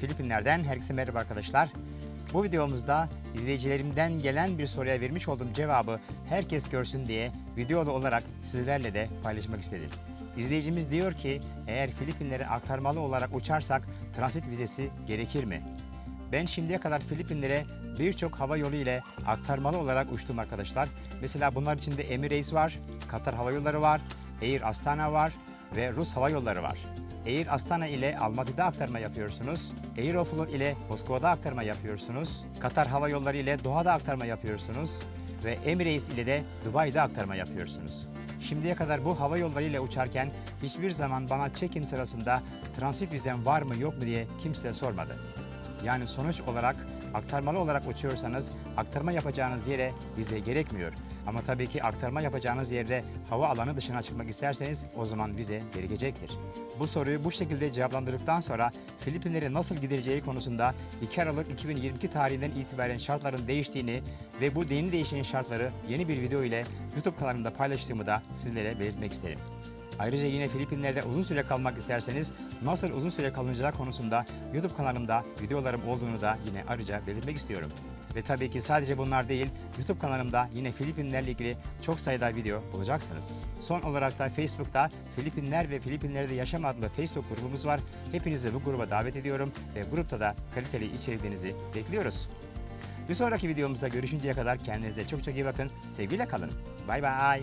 Filipinler'den herkese merhaba arkadaşlar. Bu videomuzda izleyicilerimden gelen bir soruya vermiş olduğum cevabı herkes görsün diye videolu olarak sizlerle de paylaşmak istedim. İzleyicimiz diyor ki eğer Filipinlere aktarmalı olarak uçarsak transit vizesi gerekir mi? Ben şimdiye kadar Filipinlere birçok hava yolu ile aktarmalı olarak uçtum arkadaşlar. Mesela bunlar içinde Emirates var, Katar Hava Yolları var, Air Astana var ve Rus Hava Yolları var. Air Astana ile Almaty'de aktarma yapıyorsunuz. Aeroflot ile Moskova'da aktarma yapıyorsunuz. Katar Hava Yolları ile Doha'da aktarma yapıyorsunuz. Ve Emirates ile de Dubai'de aktarma yapıyorsunuz. Şimdiye kadar bu hava yolları ile uçarken hiçbir zaman bana check-in sırasında transit vizem var mı yok mu diye kimse sormadı. Yani sonuç olarak aktarmalı olarak uçuyorsanız aktarma yapacağınız yere vize gerekmiyor. Ama tabii ki aktarma yapacağınız yerde hava alanı dışına çıkmak isterseniz o zaman vize gerekecektir. Bu soruyu bu şekilde cevaplandırdıktan sonra Filipinlere nasıl gidileceği konusunda 2 Aralık 2022 tarihinden itibaren şartların değiştiğini ve bu yeni değişen şartları yeni bir video ile YouTube kanalımda paylaştığımı da sizlere belirtmek isterim. Ayrıca yine Filipinler'de uzun süre kalmak isterseniz nasıl uzun süre kalınacağı konusunda YouTube kanalımda videolarım olduğunu da yine ayrıca belirtmek istiyorum. Ve tabii ki sadece bunlar değil, YouTube kanalımda yine Filipinlerle ilgili çok sayıda video bulacaksınız. Son olarak da Facebook'ta Filipinler ve Filipinler'de Yaşam adlı Facebook grubumuz var. Hepinizi bu gruba davet ediyorum ve grupta da kaliteli içeriklerinizi bekliyoruz. Bir sonraki videomuzda görüşünceye kadar kendinize çok çok iyi bakın. Sevgiyle kalın. Bay bay.